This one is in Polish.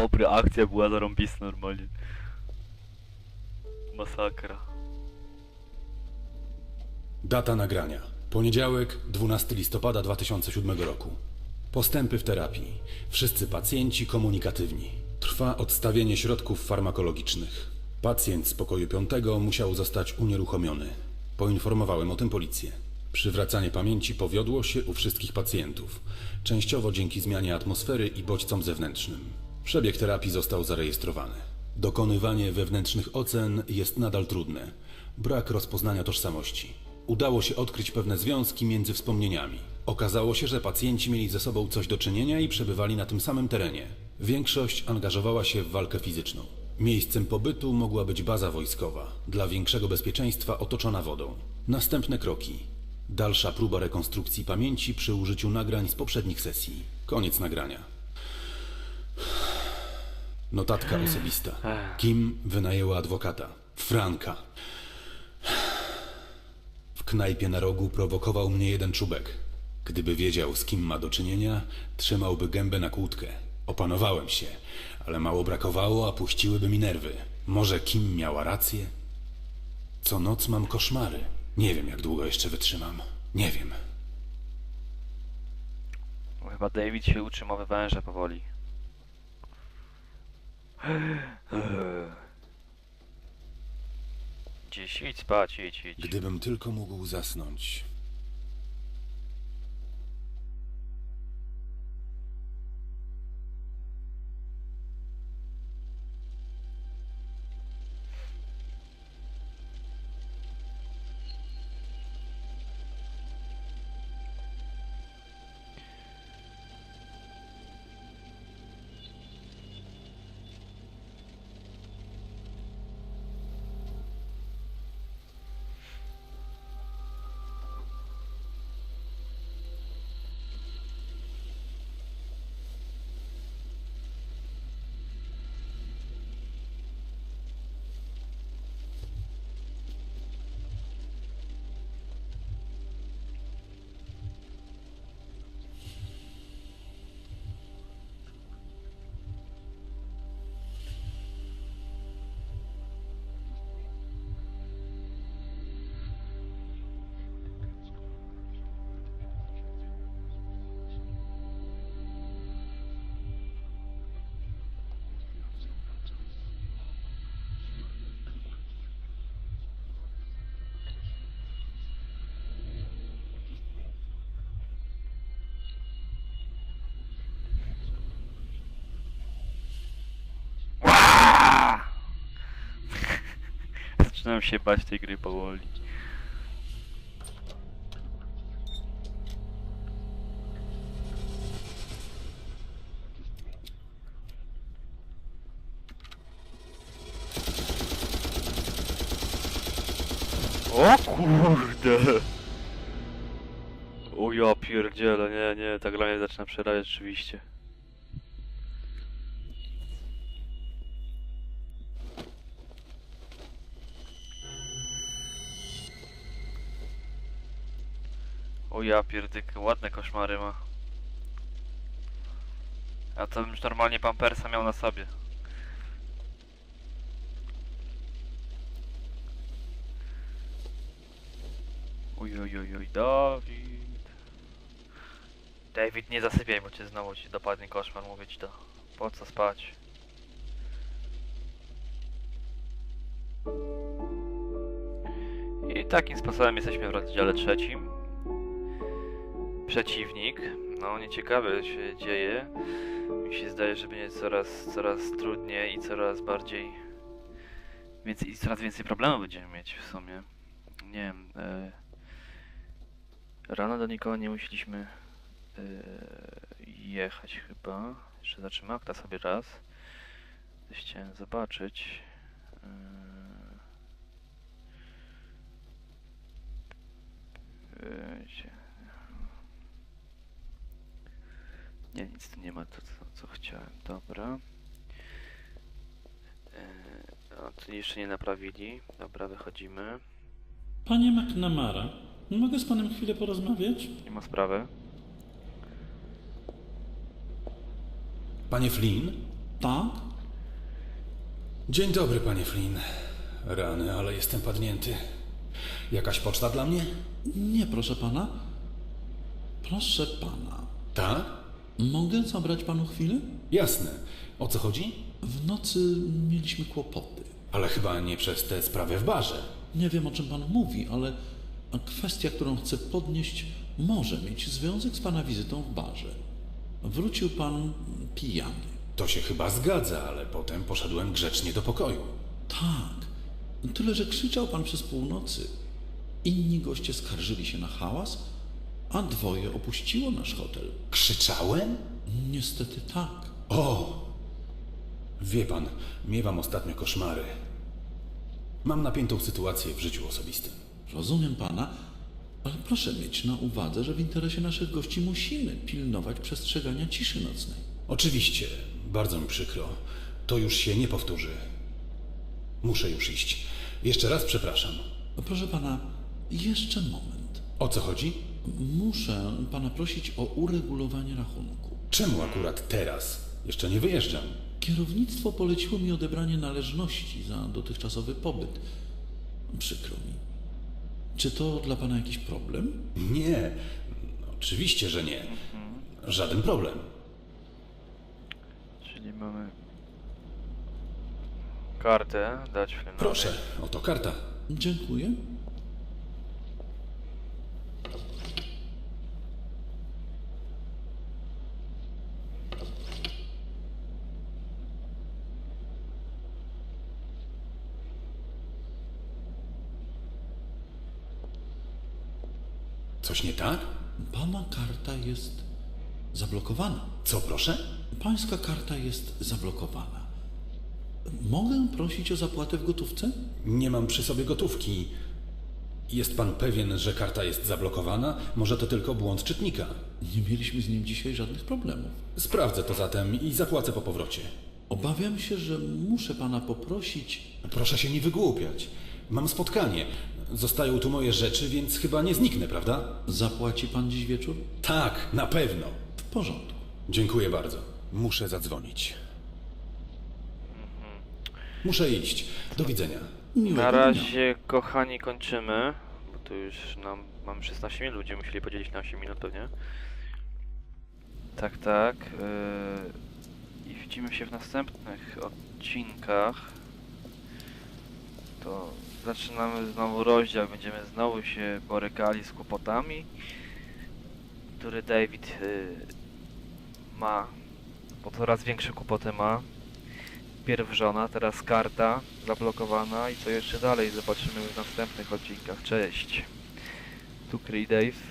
Dobra, akcja była zarąbista normalnie. Masakra. Data nagrania. Poniedziałek, 12 listopada 2007 roku. Postępy w terapii. Wszyscy pacjenci komunikatywni. Trwa odstawienie środków farmakologicznych. Pacjent z pokoju piątego musiał zostać unieruchomiony. Poinformowałem o tym policję. Przywracanie pamięci powiodło się u wszystkich pacjentów, częściowo dzięki zmianie atmosfery i bodźcom zewnętrznym. Przebieg terapii został zarejestrowany. Dokonywanie wewnętrznych ocen jest nadal trudne. Brak rozpoznania tożsamości. Udało się odkryć pewne związki między wspomnieniami. Okazało się, że pacjenci mieli ze sobą coś do czynienia i przebywali na tym samym terenie. Większość angażowała się w walkę fizyczną. Miejscem pobytu mogła być baza wojskowa, dla większego bezpieczeństwa otoczona wodą. Następne kroki. Dalsza próba rekonstrukcji pamięci przy użyciu nagrań z poprzednich sesji. Koniec nagrania. Notatka osobista. Kim wynajęła adwokata? Franka. W knajpie na rogu prowokował mnie jeden czubek. Gdyby wiedział, z kim ma do czynienia, trzymałby gębę na kłódkę. Opanowałem się, ale mało brakowało, a puściłyby mi nerwy. Może Kim miała rację? Co noc mam koszmary. Nie wiem, jak długo jeszcze wytrzymam. Nie wiem. Chyba David się uczy mowy węża powoli. Dziś idź spać, idź, idź. Gdybym tylko mógł zasnąć. Zaczynam się bać tej gry powoli. O kurde! O ja pierdzielę, nie, nie, ta gra mnie zaczyna przerabiać rzeczywiście. Ja pierdykę, ładne koszmary ma. A to bym już normalnie pampersa miał na sobie. Uj, uj, uj, uj, Dawid. David, nie zasypiaj, bo cię znowu ci dopadnie koszmar, mówię ci to. Po co spać? I takim sposobem jesteśmy w rozdziale trzecim. Przeciwnik. No, nieciekawe się dzieje. Mi się zdaje, że będzie coraz, coraz trudniej i coraz bardziej... Więcej, i coraz więcej problemów będziemy mieć w sumie. Nie wiem. E... Rano do nikogo nie musieliśmy e... jechać chyba. Jeszcze akta sobie raz. Chciałem zobaczyć. E... Nie, nic tu nie ma, to co, co chciałem. Dobra. E, a tu jeszcze nie naprawili. Dobra, wychodzimy. Panie McNamara, mogę z panem chwilę porozmawiać? Nie ma sprawy. Panie Flynn? Tak? Dzień dobry, panie Flynn. Rany, ale jestem padnięty. Jakaś poczta dla mnie? Nie, proszę pana. Proszę pana. Tak? Mogę zabrać panu chwilę? Jasne. O co chodzi? W nocy mieliśmy kłopoty. Ale chyba nie przez tę sprawę w barze. Nie wiem, o czym pan mówi, ale kwestia, którą chcę podnieść, może mieć związek z pana wizytą w barze. Wrócił pan pijany. To się chyba zgadza, ale potem poszedłem grzecznie do pokoju. Tak. Tyle, że krzyczał pan przez północy. Inni goście skarżyli się na hałas, a dwoje opuściło nasz hotel. Krzyczałem? Niestety tak. O! Wie pan, miewam ostatnio koszmary. Mam napiętą sytuację w życiu osobistym. Rozumiem pana, ale proszę mieć na uwadze, że w interesie naszych gości musimy pilnować przestrzegania ciszy nocnej. Oczywiście, bardzo mi przykro. To już się nie powtórzy. Muszę już iść. Jeszcze raz przepraszam. Proszę pana, jeszcze moment. O co chodzi? Muszę pana prosić o uregulowanie rachunku. Czemu akurat teraz? Jeszcze nie wyjeżdżam. Kierownictwo poleciło mi odebranie należności za dotychczasowy pobyt. Przykro mi. Czy to dla pana jakiś problem? Nie, oczywiście, że nie. Żaden problem. Czyli mamy kartę dać Flynnowi. Proszę, oto karta. Dziękuję. Coś nie tak? Pana karta jest zablokowana. Co proszę? Pańska karta jest zablokowana. Mogę prosić o zapłatę w gotówce? Nie mam przy sobie gotówki. Jest pan pewien, że karta jest zablokowana? Może to tylko błąd czytnika? Nie mieliśmy z nim dzisiaj żadnych problemów. Sprawdzę to zatem i zapłacę po powrocie. Obawiam się, że muszę pana poprosić. Proszę się nie wygłupiać. Mam spotkanie. Zostają tu moje rzeczy, więc chyba nie zniknę, prawda? Zapłaci pan dziś wieczór? Tak, na pewno. W porządku. Dziękuję bardzo. Muszę zadzwonić. Muszę iść. Do widzenia. Miłego Na dnia. razie, kochani, kończymy. Bo tu już nam mamy 16 minut, ludzie musieli podzielić na 8 minut pewnie. Tak, tak. Yy, I widzimy się w następnych odcinkach. To zaczynamy znowu rozdział. Będziemy znowu się borykali z kłopotami, który David yy, ma. Bo coraz większe kłopoty ma. Pierw żona, teraz karta zablokowana i co jeszcze dalej zobaczymy w następnych odcinkach. Cześć! Tu Cree Dave.